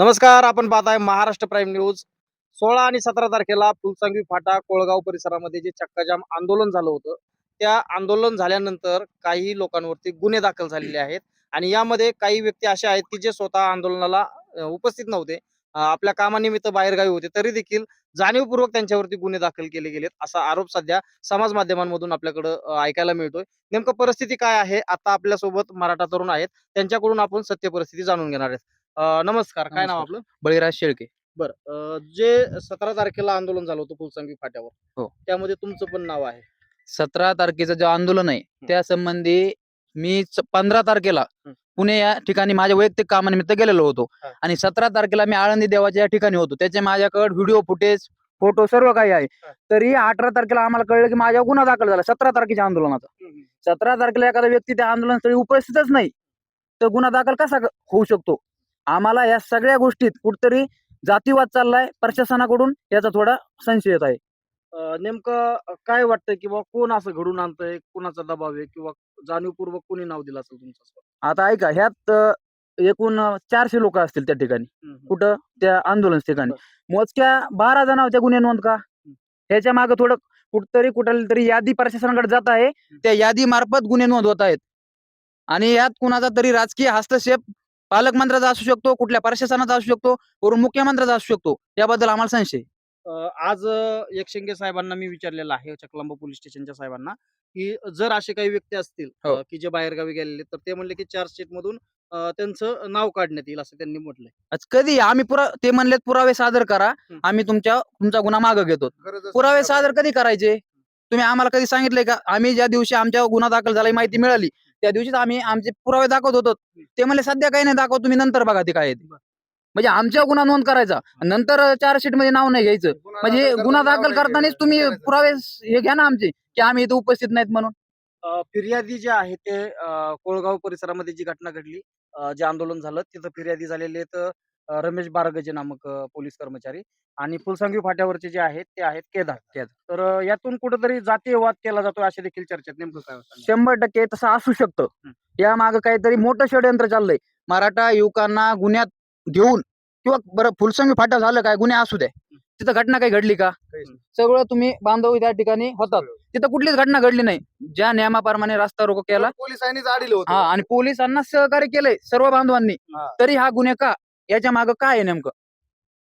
नमस्कार आपण पाहताय महाराष्ट्र प्राईम न्यूज. सोळा आणि सतरा तारखेला फुलसांगवी फाटा कोळगाव परिसरामध्ये जे चक्काजाम आंदोलन झालं होतं त्या आंदोलन झाल्यानंतर काही लोकांवरती गुन्हे दाखल झालेले आहेत आणि यामध्ये काही व्यक्ती अशा आहेत की जे स्वतः आंदोलनाला उपस्थित नव्हते. आपल्या कामानिमित्त बाहेरगावी होते तरी देखील जाणीवपूर्वक त्यांच्यावरती गुन्हे दाखल केले गेलेत असा आरोप सध्या समाज माध्यमांमधून आपल्याकडे ऐकायला मिळतोय. नेमकं परिस्थिती काय आहे? आता आपल्यासोबत मराठा तरुण आहेत त्यांच्याकडून आपण सत्य परिस्थिती जाणून घेणार आहेत. अ, नमस्कार काय नाव नमस्कार. आपलं बळीराज शेळके बर जे सतरा तारखेला आंदोलन झालं होतं फुलसंगी फाट्यावर हो. त्यामध्ये तुमचं पण नाव आहे सतरा तारखेचं जे आंदोलन आहे त्या संबंधी मी पंधरा तारखेला हं. पुणे या ठिकाणी माझ्या वैयक्तिक कामानिमित्त गेलेलो होतो हा. आणि सतरा तारखेला मी आळंदी देवाच्या या ठिकाणी होतो त्याचे माझ्याकडे व्हिडिओ फुटेज फोटो सर्व काही आहे. तरी अठरा तारखेला आम्हाला कळलं की माझ्या गुन्हा दाखल झाला सतरा तारखेच्या आंदोलनाचा सतरा तारखेला एखादा व्यक्ती त्या आंदोलनस्थळी उपस्थितच नाही तर गुन्हा दाखल कसा क- होऊ शकतो आम्हाला या सगळ्या गोष्टीत कुठतरी जातीवाद चाललाय प्रशासनाकडून याचा थोडा संशय येत आहे. नेमकं काय वाटतंय की बा कोण असं घडून आणतंय कोणाचा दबाव आहे किंवा जाणीवपूर्वक कोणी नाव दिलं असेल तुमचं आता ऐका ह्यात एकूण चारशे लोक असतील त्या ठिकाणी. कुठं? त्या आंदोलन ठिकाणी. मोजक्या बारा जणांच्या गुन्हे नोंद का? ह्याच्या मागे थोडं कुठतरी कुठं तरी यादी प्रशासनाकडे जात आहे. त्या यादी मार्फत गुन्हे नोंद होत आहेत. आणि यात कुणाचा तरी राजकीय हस्तक्षेप पालकमंत्र्याचा असू शकतो कुठल्या प्रशासनाचा असू शकतो वरून मुख्यमंत्र्याचा असू शकतो याबद्दल आम्हाला संशय आज अ, एकशिंगे साहेबांना मी विचारलेलं आहे चकलांबा पोलीस स्टेशनच्या साहेबांना की जर असे काही व्यक्ती असतील हो. की जे बाहेरगावी गेलेले तर ते म्हणले की चार्जशीट मधून अ, त्यांचं नाव काढण्यात येईल असं त्यांनी म्हटलंय. आज कधी आम्ही पुरा ते म्हणलेत पुरावे सादर करा. आम्ही तुमच्या तुमचा गुन्हा मागे घेतो पुरावे सादर कधी करायचे? तुम्ही आम्हाला कधी सांगितलंय का? आम्ही ज्या दिवशी आमच्या गुन्हा दाखल झाला ही माहिती मिळाली. त्या दिवशीच आम्ही आमचे पुरावे दाखवत होतो. ते म्हणले सध्या काही नाही दाखव तुम्ही नंतर बघा ते काय. म्हणजे आमच्या गुन्हा नोंद करायचा. नंतर चार्जशीटमध्ये नाव नाही घ्यायचं. म्हणजे गुन्हा दाखल करतानाच तुम्ही पुरावे हे घ्या ना आमचे की आम्ही इथे उपस्थित नाहीत म्हणून. फिर्यादी जे आहे ते कोळगाव परिसरामध्ये जी घटना घडली जे आंदोलन झालं तिथं फिर्यादी झालेले आहेत रमेश बारगजे नामक पोलीस कर्मचारी आणि फुलसंगी फाट्यावरचे जे आहेत ते आहेत केदार. केदार. तर यातून कुठेतरी जातीय वाद केला जातो अशी देखील चर्चेत नेमकं काय? शंभर टक्के तसं असू शकतं. या मागे काहीतरी मोठं षडयंत्र चाललंय. मराठा युवकांना गुन्ह्यात घेऊन किंवा बरं फुलसंगी फाटा झालं काय गुन्हे असू द्या. तिथं घटना काही घडली का. सगळं तुम्ही बांधव त्या ठिकाणी होतात. तिथं कुठलीच घटना घडली नाही. ज्या नियमाप्रमाणे रस्ता रोको केला. पोलिसांनी आणि पोलिसांना सहकार्य केलंय सर्व बांधवांनी. तरी हा गुन्हे का? याच्या मागे काय आहे नेमकं?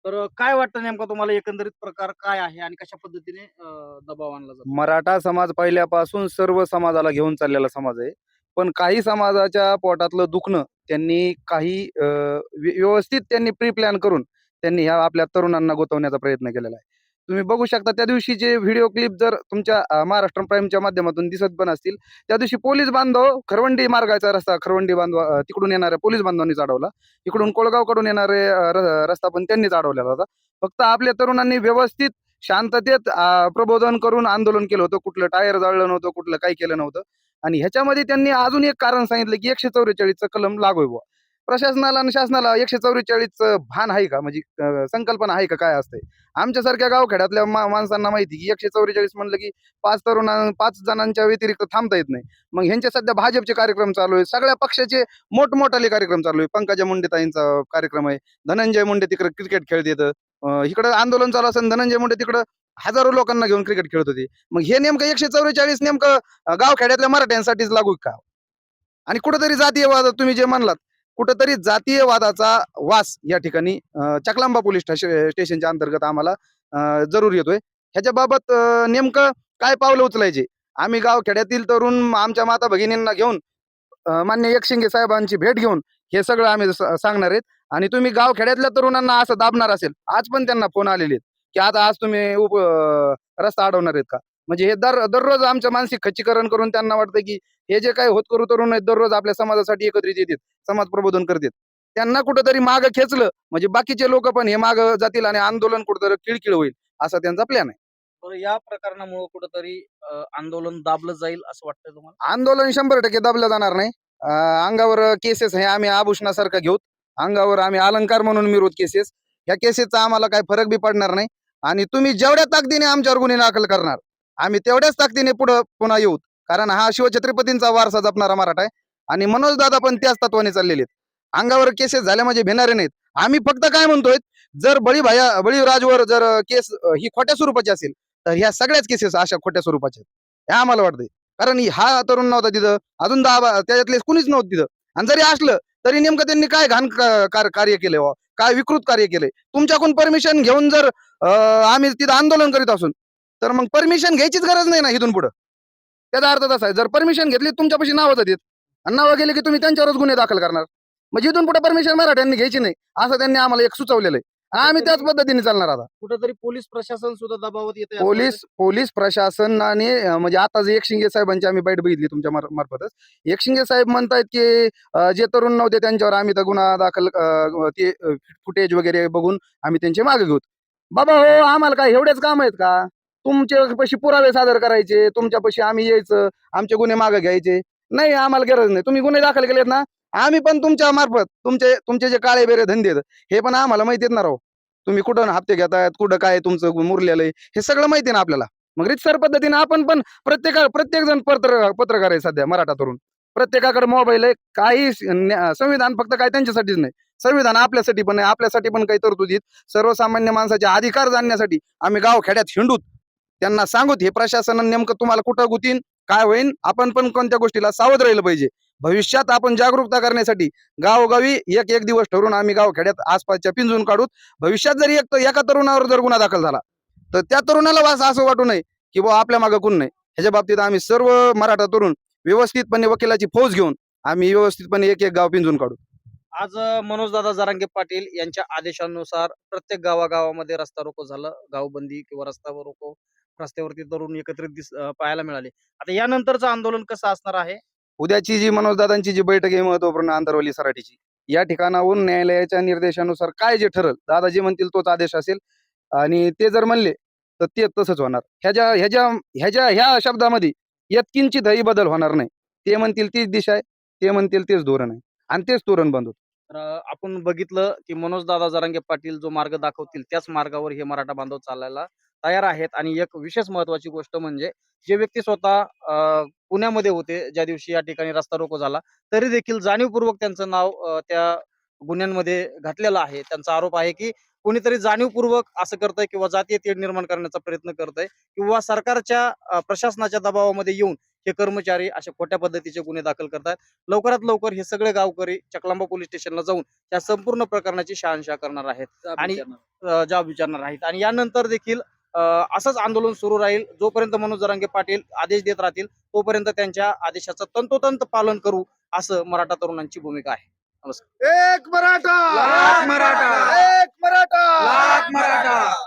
तर काय वाटतं नेमकं तुम्हाला एकंदरीत प्रकार काय आहे आणि कशा पद्धतीने अ, दबाव आणला जातो? मराठा समाज पहिल्यापासून सर्व समाजाला घेऊन चाललेला समाज आहे. पण काही समाजाच्या पोटातलं दुखणं त्यांनी काही अं, व्य- व्यवस्थित त्यांनी प्री प्लॅन करून त्यांनी ह्या आपल्या तरुणांना गोतवण्याचा प्रयत्न केलेला आहे. तुम्ही बघू शकता त्या दिवशी जे व्हिडिओ क्लिप जर तुमच्या महाराष्ट्र प्राईमच्या माध्यमातून दिसत पण असतील त्या दिवशी पोलीस बांधव खरवंडी मार्गाचा रस्ता खरवंडी बांधव तिकडून येणाऱ्या पोलीस बांधवांनी चाडवला इकडून कोळगावकडून येणारे रस्ता पण त्यांनीच अडवलेला होता. फक्त आपल्या तरुणांनी व्यवस्थित शांततेत प्रबोधन करून आंदोलन केलं होतं. कुठलं टायर जाळलं नव्हतं कुठलं काही केलं नव्हतं. आणि ह्याच्यामध्ये त्यांनी अजून एक कारण सांगितलं की एकशे चौवेचाळीसचं कलम लागू आहे प्रशासनाला आणि शासनाला एकशे चौवेचाळीस भान आहे का? म्हणजे संकल्पना आहे का? काय असते आमच्यासारख्या गावखेड्यातल्या मा माणसांना माहिती की एकशे चौवेचाळीस म्हणलं की पाच तरुणां पाच जणांच्या व्यतिरिक्त थांबता येत नाही. मग ह्यांचे सध्या भाजपचे कार्यक्रम चालू आहे सगळ्या पक्षाचे मोठमोठाले कार्यक्रम चालू आहे पंकजा मुंडे ताईंचा कार्यक्रम आहे. धनंजय मुंडे तिकडे क्रिकेट खेळत येतं. इकडं आंदोलन चालू असेल धनंजय मुंडे तिकडं हजारो लोकांना घेऊन क्रिकेट खेळत होते. मग हे नेमकं एकशे चौवेचाळीस नेमकं गावखेड्यातल्या मराठ्यांसाठीच लागू का? आणि कुठंतरी जातीयवाद तुम्ही जे म्हणलात कुठंतरी जातीयवादाचा वास या ठिकाणी चकलांबा पोलीस स्टेशनच्या अंतर्गत आम्हाला जरूर येतोय. ह्याच्या बाबत नेमकं काय पावलं उचलायचे? आम्ही गावखेड्यातील तरुण आमच्या माता भगिनींना घेऊन मान्य एकशिंगे साहेबांची भेट घेऊन हे सगळं आम्ही सांगणार आहेत. आणि तुम्ही गावखेड्यातल्या तरुणांना असं दाबणार असेल आज पण त्यांना फोन आलेले आहेत की आता आज तुम्ही उप रस्ता अडवणार आहेत का? म्हणजे हे दर दररोज आमचं मानसिक खच्चीकरण करून त्यांना वाटतं की हे जे काही होत करू तरुण आहेत दररोज आपल्या समाजासाठी एकत्रित येतात समाज प्रबोधन करतात. त्यांना कुठंतरी माग खेचलं म्हणजे बाकीचे लोक पण हे माग जातील आणि आंदोलन कुठंतरी किळकिळ होईल असा त्यांचा प्लॅन आहे. या प्रकरणामुळे कुठंतरी आंदोलन दाबलं जाईल असं वाटतंय तुम्हाला? आंदोलन शंभर टक्के दाबलं जाणार नाही. अंगावर केसेस हे आम्ही आभूषणासारखं घेऊ अंगावर आम्ही अलंकार म्हणून मिळवत केसेस. ह्या केसेसचा आम्हाला काही फरक बी पडणार नाही. आणि तुम्ही जेवढ्या ताकदीने आमच्यावर गुन्हे दाखल करणार आम्ही तेवढ्याच ताकदीने पुढे पुन्हा येऊ. कारण हा शिवछत्रपतींचा वारसा जपणारा मराठा आहे. आणि मनोज दादा पण त्याच तत्वाने चाललेले आहेत. अंगावर केसेस झाल्या म्हणजे भेणारे नाहीत. आम्ही फक्त काय म्हणतोय जर बळी भाया बळीराजवर जर केस ही खोट्या स्वरूपाची असेल तर ह्या सगळ्याच केसेस अशा खोट्या स्वरूपाच्या आहेत. हे आम्हाला वाटतंय. कारण हा तरुण नव्हता तिथं. अजून दहा त्याच्यातले कुणीच नव्हतं तिथं. आणि जरी असलं तरी नेमकं त्यांनी काय घाण कार्य केले काय विकृत कार्य केले? तुमच्याकडून परमिशन घेऊन जर आम्ही तिथं आंदोलन करीत असून तर मग परमिशन घ्यायचीच गरज नाही ना इथून पुढं. त्याचा अर्थ तसा आहे जर परमिशन घेतली तुमच्यापाशी नावं देत आणि नावं गेले की तुम्ही त्यांच्यावरच गुन्हे दाखल करणार. म्हणजे इथून पुढे परमिशन मराठ्यांनी घ्यायची नाही असं त्यांनी आम्हाला एक सुचवलेलं आहे. आम्ही त्याच पद्धतीने चालणार आता. कुठेतरी पोलीस प्रशासन सुद्धा दबावात येते पोलीस पोलीस प्रशासनाने म्हणजे आता जे एकशिंगे साहेबांची आम्ही बैठ बघितली तुमच्या मार- मार्फतच. एकशिंगे साहेब म्हणतायत की जे तरुण नव्हते त्यांच्यावर आम्ही तर गुन्हा दाखल ते फुटेज वगैरे बघून आम्ही त्यांचे मागे घेऊ. बाबा हो आम्हाला काय एवढेच काम आहेत का? तुमच्या पशी पुरावे सादर करायचे तुमच्यापाशी आम्ही यायचं आमचे गुन्हे मागे घ्यायचे. नाही आम्हाला गरज नाही. तुम्ही गुन्हे दाखल केलेत ना आम्ही पण तुमच्या मार्फत तुमचे तुमचे जे काळे बेरे धंदे आहेत हे पण आम्हाला माहिती आहेत ना राव. तुम्ही कुठं हप्ते घेतायत कुठं काय तुमचं मुरलेलं हे सगळं माहिती आहे ना आपल्याला. मग रितसर पद्धतीने आपण पण प्रत्येका प्रत्येक जण पत्र पत्रकार आहे सध्या मराठा तरुण. प्रत्येकाकडे मोबाईल आहे काही संविधान फक्त काय त्यांच्यासाठीच नाही. संविधान आपल्यासाठी पण आहे आपल्यासाठी पण काही तरतुदीत सर्वसामान्य माणसाचे अधिकार जाणण्यासाठी आम्ही गाव खेड्यात हिंडूत. त्यांना सांगूत हे प्रशासनानं नेमकं तुम्हाला कुठं गुतीन? काय होईन? आपण पण कोणत्या गोष्टीला सावध राहिलं पाहिजे? भविष्यात आपण जागरूकता करण्यासाठी गावोगावी एक एक दिवस ठरवून आम्ही गाव खेड्यात आसपासच्या पिंजून काढूत. भविष्यात जरी एक एका तरुणावर जर गुन्हा दाखल झाला तर त्या तरुणाला वास असं वाटू नये की बुवा आपल्या मागं कोण नाही. ह्याच्या बाबतीत आम्ही सर्व मराठा तरुण व्यवस्थितपणे वकिलाची फौज घेऊन आम्ही व्यवस्थितपणे एक एक गाव पिंजून काढू. आज मनोजदादा जरांगे पाटील यांच्या आदेशानुसार प्रत्येक गावागावामध्ये रस्ता रोको झालं. गावबंदी किंवा रस्त्यावर रोको रस्त्यावरती तरुण एकत्रित दिस पाहायला मिळाले. आता यानंतरचं आंदोलन कसं असणार आहे? उद्याची जी मनोजदादांची जी बैठक आहे महत्त्वपूर्ण आंतरवली सराठीची या ठिकाणाहून न्यायालयाच्या निर्देशानुसार काय जे ठरल दादा जे म्हणतील तोच आदेश असेल. आणि ते जर म्हणले तर ते तसंच होणार. ह्याच्या ह्याच्या ह्याच्या ह्या शब्दामध्ये यत्किंचितही बदल होणार नाही. ते म्हणतील तीच दिशा आहे ते म्हणतील तेच धोरण आहे. आणि तेच तोरण बंद होतं. तर आपण बघितलं की मनोज दादा जरांगे पाटील जो मार्ग दाखवतील त्याच मार्गावर हे मराठा बांधव चालायला तयार आहेत. आणि एक विशेष महत्वाची गोष्ट म्हणजे जे व्यक्ती स्वतः अं, पुण्यामध्ये होते ज्या दिवशी या ठिकाणी रस्ता रोको झाला तरी देखील जाणीवपूर्वक त्यांचं नाव त्या गुन्ह्यांमध्ये घातलेलं आहे. त्यांचा आरोप आहे की कोणीतरी जाणीवपूर्वक असं करतंय किंवा जातीय तेढ निर्माण करण्याचा प्रयत्न करतंय किंवा सरकारच्या प्रशासनाच्या दबावामध्ये येऊन हे कर्मचारी अशा खोट्या पद्धतीचे गुन्हे दाखल करतात लवकरात लवकर हे सगळे गावकरी चकलांबा पोलीस स्टेशनला जाऊन त्या संपूर्ण प्रकरणाची शहानिशा करणार आहेत आणि जाब विचारणार आहेत. आणि यानंतर देखील अ, असंच आंदोलन सुरू राहील. जोपर्यंत मनोज जरांगे पाटील आदेश देत राहतील तोपर्यंत त्यांच्या आदेशाचं तंतोतंत पालन करू असं मराठा तरुणांची भूमिका आहे. नमस्कार एक मराठा! लाख मराठा! एक मराठा! लाख मराठा!